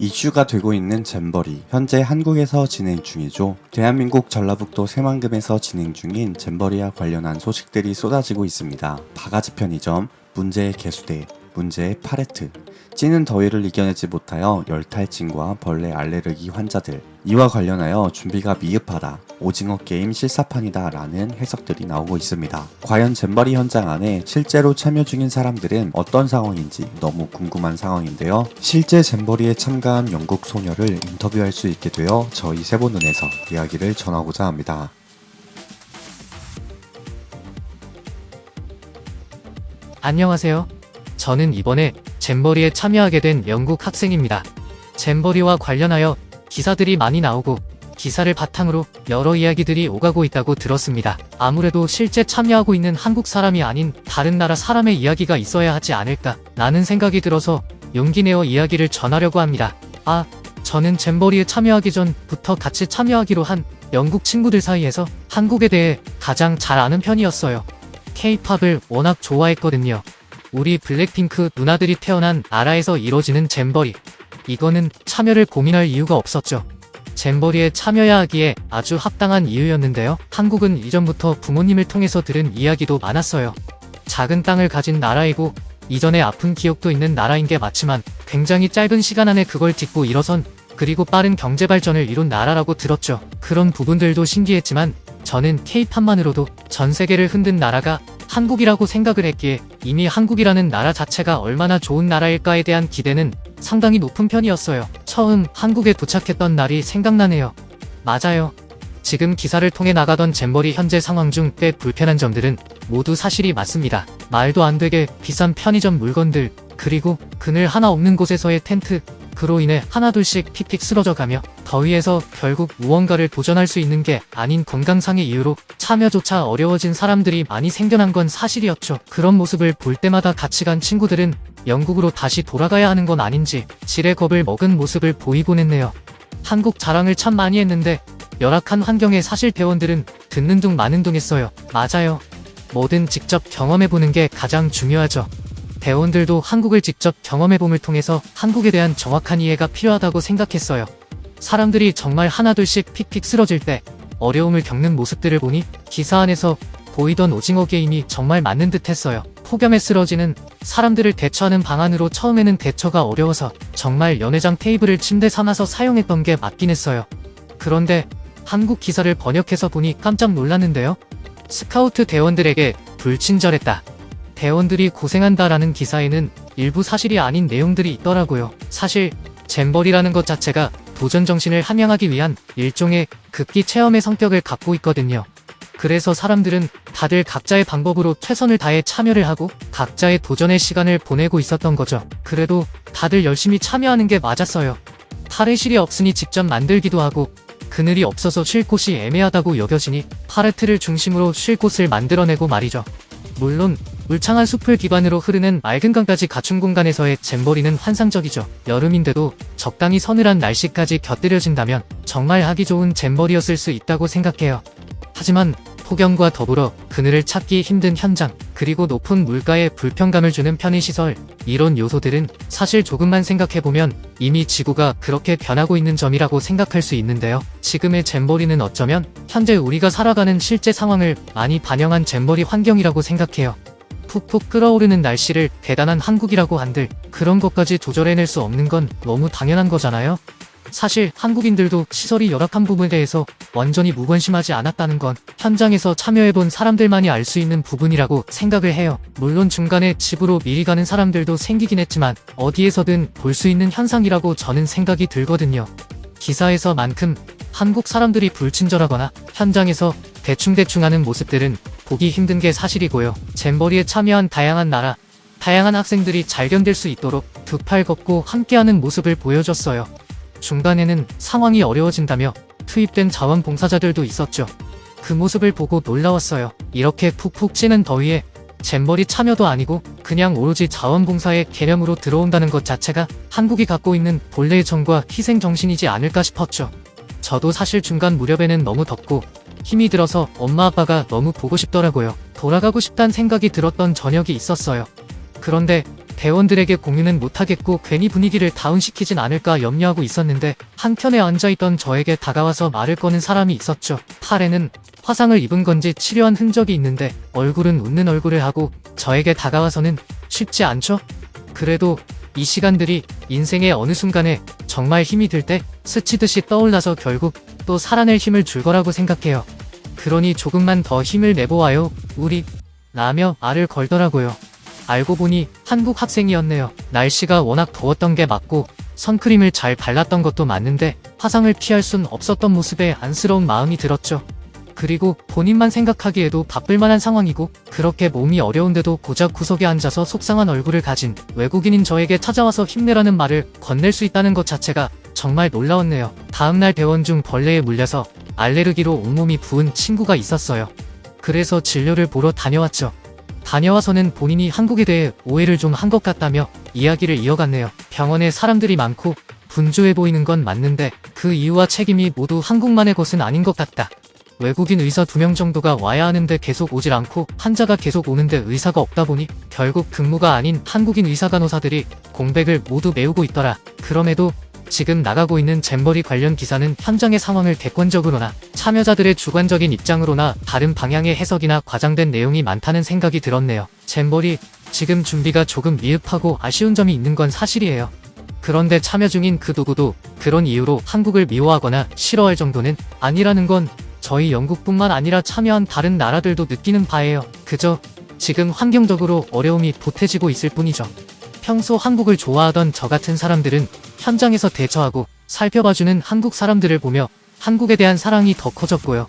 이슈가 되고 있는 잼버리 현재 한국에서 진행 중이죠. 대한민국 전라북도 새만금에서 진행 중인 잼버리와 관련한 소식들이 쏟아지고 있습니다. 바가지 편의점, 문제의 개수대, 문제의 파레트, 찌는 더위를 이겨내지 못하여 열탈진과 벌레 알레르기 환자들, 이와 관련하여 준비가 미흡하다, 오징어 게임 실사판이다 라는 해석들이 나오고 있습니다. 과연 잼버리 현장 안에 실제로 참여 중인 사람들은 어떤 상황인지 너무 궁금한 상황인데요. 실제 잼버리에 참가한 영국 소녀를 인터뷰할 수 있게 되어 저희 세보눈에서 이야기를 전하고자 합니다. 안녕하세요. 저는 이번에 잼버리에 참여하게 된 영국 학생입니다. 잼버리와 관련하여 기사들이 많이 나오고 기사를 바탕으로 여러 이야기들이 오가고 있다고 들었습니다. 아무래도 실제 참여하고 있는 한국 사람이 아닌 다른 나라 사람의 이야기가 있어야 하지 않을까 라는 생각이 들어서 용기 내어 이야기를 전하려고 합니다. 아, 저는 잼버리에 참여하기 전부터 같이 참여하기로 한 영국 친구들 사이에서 한국에 대해 가장 잘 아는 편이었어요. 케이팝을 워낙 좋아했거든요. 우리 블랙핑크 누나들이 태어난 나라에서 이뤄지는 잼버리. 이거는 참여를 고민할 이유가 없었죠. 잼버리에 참여해야 하기에 아주 합당한 이유였는데요. 한국은 이전부터 부모님을 통해서 들은 이야기도 많았어요. 작은 땅을 가진 나라이고 이전에 아픈 기억도 있는 나라인 게 맞지만 굉장히 짧은 시간 안에 그걸 딛고 일어선 그리고 빠른 경제 발전을 이룬 나라라고 들었죠. 그런 부분들도 신기했지만 저는 케이팝만으로도 전 세계를 흔든 나라가 한국이라고 생각을 했기에 이미 한국이라는 나라 자체가 얼마나 좋은 나라일까에 대한 기대는 상당히 높은 편이었어요. 처음 한국에 도착했던 날이 생각나네요. 맞아요. 지금 기사를 통해 나가던 잼버리 현재 상황 중 꽤 불편한 점들은 모두 사실이 맞습니다. 말도 안 되게 비싼 편의점 물건들, 그리고 그늘 하나 없는 곳에서의 텐트, 그로 인해 하나둘씩 픽픽 쓰러져 가며 더위에서 결국 무언가를 도전할 수 있는 게 아닌 건강상의 이유로 참여조차 어려워진 사람들이 많이 생겨난 건 사실이었죠. 그런 모습을 볼 때마다 같이 간 친구들은 영국으로 다시 돌아가야 하는 건 아닌지 지레 겁을 먹은 모습을 보이곤 했네요. 한국 자랑을 참 많이 했는데 열악한 환경의 사실 대원들은 듣는 둥 마는 둥 했어요. 맞아요. 뭐든 직접 경험해보는 게 가장 중요하죠. 대원들도 한국을 직접 경험해봄을 통해서 한국에 대한 정확한 이해가 필요하다고 생각했어요. 사람들이 정말 하나둘씩 픽픽 쓰러질 때 어려움을 겪는 모습들을 보니 기사 안에서 보이던 오징어 게임이 정말 맞는 듯 했어요. 폭염에 쓰러지는 사람들을 대처하는 방안으로 처음에는 대처가 어려워서 정말 연회장 테이블을 침대 삼아서 사용했던 게 맞긴 했어요. 그런데 한국 기사를 번역해서 보니 깜짝 놀랐는데요. 스카우트 대원들에게 불친절했다. 대원들이 고생한다라는 기사에는 일부 사실이 아닌 내용들이 있더라고요. 사실 잼버리라는 것 자체가 도전 정신을 함양하기 위한 일종의 극기 체험의 성격을 갖고 있거든요. 그래서 사람들은 다들 각자의 방법으로 최선을 다해 참여를 하고 각자의 도전의 시간을 보내고 있었던 거죠. 그래도 다들 열심히 참여하는 게 맞았어요. 탈의실이 없으니 직접 만들기도 하고 그늘이 없어서 쉴 곳이 애매하다고 여겨지니 파레트를 중심으로 쉴 곳을 만들어내고 말이죠. 물론 울창한 숲을 기반으로 흐르는 맑은 강까지 갖춘 공간에서의 잼버리는 환상적이죠. 여름인데도 적당히 서늘한 날씨까지 곁들여진다면 정말 하기 좋은 잼버리였을 수 있다고 생각해요. 하지만 폭염과 더불어 그늘을 찾기 힘든 현장, 그리고 높은 물가에 불편감을 주는 편의시설, 이런 요소들은 사실 조금만 생각해보면 이미 지구가 그렇게 변하고 있는 점이라고 생각할 수 있는데요. 지금의 잼버리는 어쩌면 현재 우리가 살아가는 실제 상황을 많이 반영한 잼버리 환경이라고 생각해요. 푹푹 끓어오르는 날씨를 대단한 한국이라고 한들 그런 것까지 조절해낼 수 없는 건 너무 당연한 거잖아요. 사실 한국인들도 시설이 열악한 부분에 대해서 완전히 무관심하지 않았다는 건 현장에서 참여해본 사람들만이 알 수 있는 부분이라고 생각을 해요. 물론 중간에 집으로 미리 가는 사람들도 생기긴 했지만 어디에서든 볼 수 있는 현상이라고 저는 생각이 들거든요. 기사에서만큼 한국 사람들이 불친절하거나 현장에서 대충대충 하는 모습들은 보기 힘든 게 사실이고요. 잼버리에 참여한 다양한 나라, 다양한 학생들이 잘 견딜 수 있도록 두 팔 걷고 함께하는 모습을 보여줬어요. 중간에는 상황이 어려워진다며 투입된 자원봉사자들도 있었죠. 그 모습을 보고 놀라웠어요. 이렇게 푹푹 찌는 더위에 잼버리 참여도 아니고 그냥 오로지 자원봉사의 개념으로 들어온다는 것 자체가 한국이 갖고 있는 본래의 정과 희생 정신이지 않을까 싶었죠. 저도 사실 중간 무렵에는 너무 덥고 힘이 들어서 엄마 아빠가 너무 보고 싶더라고요. 돌아가고 싶단 생각이 들었던 저녁이 있었어요. 그런데 대원들에게 공유는 못하겠고 괜히 분위기를 다운시키진 않을까 염려하고 있었는데 한켠에 앉아있던 저에게 다가와서 말을 거는 사람이 있었죠. 팔에는 화상을 입은 건지 치료한 흔적이 있는데 얼굴은 웃는 얼굴을 하고 저에게 다가와서는 쉽지 않죠? 그래도 이 시간들이 인생의 어느 순간에 정말 힘이 들 때 스치듯이 떠올라서 결국 또 살아낼 힘을 줄 거라고 생각해요. 그러니 조금만 더 힘을 내보아요, 우리. 라며 말을 걸더라고요. 알고 보니 한국 학생이었네요. 날씨가 워낙 더웠던 게 맞고 선크림을 잘 발랐던 것도 맞는데 화상을 피할 순 없었던 모습에 안쓰러운 마음이 들었죠. 그리고 본인만 생각하기에도 바쁠 만한 상황이고 그렇게 몸이 어려운데도 고작 구석에 앉아서 속상한 얼굴을 가진 외국인인 저에게 찾아와서 힘내라는 말을 건넬 수 있다는 것 자체가 정말 놀라웠네요. 다음날 대원 중 벌레에 물려서 알레르기로 온몸이 부은 친구가 있었어요. 그래서 진료를 보러 다녀왔죠. 다녀와서는 본인이 한국에 대해 오해를 좀 한 것 같다며 이야기를 이어갔네요. 병원에 사람들이 많고 분주해 보이는 건 맞는데 그 이유와 책임이 모두 한국만의 것은 아닌 것 같다. 외국인 의사 두 명 정도가 와야 하는데 계속 오질 않고 환자가 계속 오는데 의사가 없다 보니 결국 근무가 아닌 한국인 의사 간호사들이 공백을 모두 메우고 있더라. 그럼에도 지금 나가고 있는 잼버리 관련 기사는 현장의 상황을 객관적으로나 참여자들의 주관적인 입장으로나 다른 방향의 해석이나 과장된 내용이 많다는 생각이 들었네요. 잼버리 지금 준비가 조금 미흡하고 아쉬운 점이 있는 건 사실이에요. 그런데 참여 중인 그 누구도 그런 이유로 한국을 미워하거나 싫어할 정도는 아니라는 건 저희 영국뿐만 아니라 참여한 다른 나라들도 느끼는 바예요. 그저 지금 환경적으로 어려움이 보태지고 있을 뿐이죠. 평소 한국을 좋아하던 저 같은 사람들은 현장에서 대처하고 살펴봐주는 한국 사람들을 보며 한국에 대한 사랑이 더 커졌고요.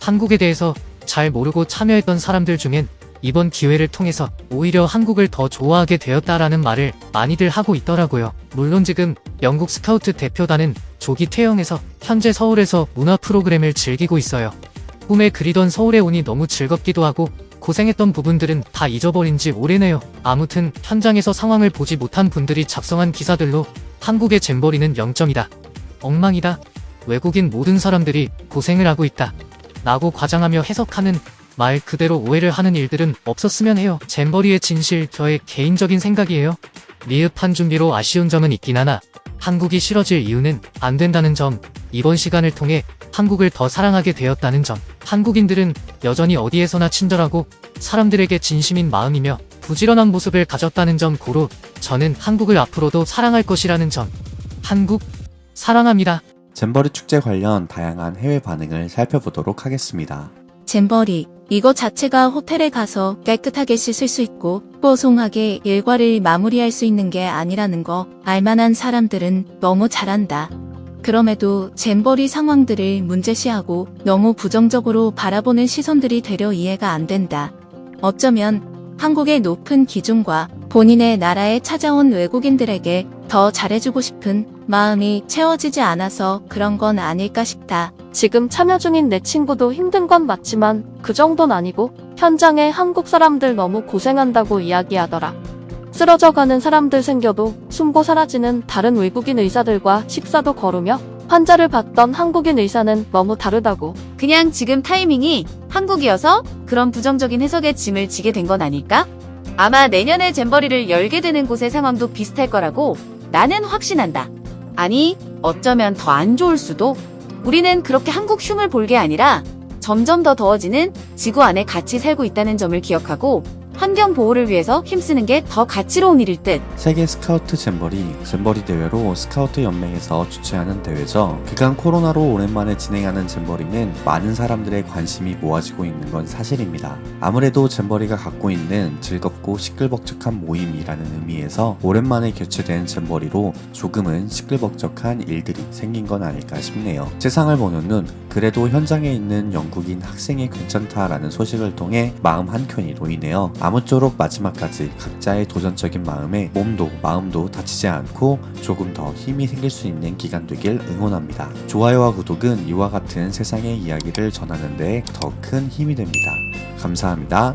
한국에 대해서 잘 모르고 참여했던 사람들 중엔 이번 기회를 통해서 오히려 한국을 더 좋아하게 되었다라는 말을 많이들 하고 있더라고요. 물론 지금 영국 스카우트 대표단은 조기 퇴영해서 현재 서울에서 문화 프로그램을 즐기고 있어요. 꿈에 그리던 서울에 오니 너무 즐겁기도 하고 고생했던 부분들은 다 잊어버린 지 오래네요. 아무튼 현장에서 상황을 보지 못한 분들이 작성한 기사들로 한국의 잼버리는 0점이다. 엉망이다. 외국인 모든 사람들이 고생을 하고 있다. 라고 과장하며 해석하는 말 그대로 오해를 하는 일들은 없었으면 해요. 잼버리의 진실 저의 개인적인 생각이에요. 미흡한 준비로 아쉬운 점은 있긴 하나 한국이 싫어질 이유는 안 된다는 점, 이번 시간을 통해 한국을 더 사랑하게 되었다는 점, 한국인들은 여전히 어디에서나 친절하고 사람들에게 진심인 마음이며 부지런한 모습을 가졌다는 점 고로 저는 한국을 앞으로도 사랑할 것이라는 점. 한국, 사랑합니다. 잼버리 축제 관련 다양한 해외 반응을 살펴보도록 하겠습니다. 잼버리. 이거 자체가 호텔에 가서 깨끗하게 씻을 수 있고 뽀송하게 일과를 마무리할 수 있는 게 아니라는 거 알만한 사람들은 너무 잘한다. 그럼에도 잼버리 상황들을 문제시하고 너무 부정적으로 바라보는 시선들이 되려 이해가 안 된다. 어쩌면 한국의 높은 기준과 본인의 나라에 찾아온 외국인들에게 더 잘해주고 싶은 마음이 채워지지 않아서 그런 건 아닐까 싶다. 지금 참여 중인 내 친구도 힘든 건 맞지만 그 정도는 아니고 현장에 한국 사람들 너무 고생한다고 이야기하더라. 쓰러져 가는 사람들 생겨도 숨고 사라지는 다른 외국인 의사들과 식사도 거르며 환자를 봤던 한국인 의사는 너무 다르다고. 그냥 지금 타이밍이 한국이어서 그런 부정적인 해석에 짐을 지게 된 건 아닐까? 아마 내년에 잼버리를 열게 되는 곳의 상황도 비슷할 거라고 나는 확신한다. 아니, 어쩌면 더 안 좋을 수도. 우리는 그렇게 한국 흉을 볼 게 아니라 점점 더 더워지는 지구 안에 같이 살고 있다는 점을 기억하고 환경 보호를 위해서 힘쓰는 게 더 가치로운 일일 듯. 세계 스카우트 잼버리, 잼버리 대회로 스카우트 연맹에서 주최하는 대회죠. 그간 코로나로 오랜만에 진행하는 잼버리는 많은 사람들의 관심이 모아지고 있는 건 사실입니다. 아무래도 잼버리가 갖고 있는 즐겁고 시끌벅적한 모임이라는 의미에서 오랜만에 개최된 잼버리로 조금은 시끌벅적한 일들이 생긴 건 아닐까 싶네요. 세상을 보는 눈, 그래도 현장에 있는 영국인 학생이 괜찮다라는 소식을 통해 마음 한켠이 놓이네요. 아무쪼록 마지막까지 각자의 도전적인 마음에 몸도 마음도 다치지 않고 조금 더 힘이 생길 수 있는 기간 되길 응원합니다. 좋아요와 구독은 이와 같은 세상의 이야기를 전하는 데 더 큰 힘이 됩니다. 감사합니다.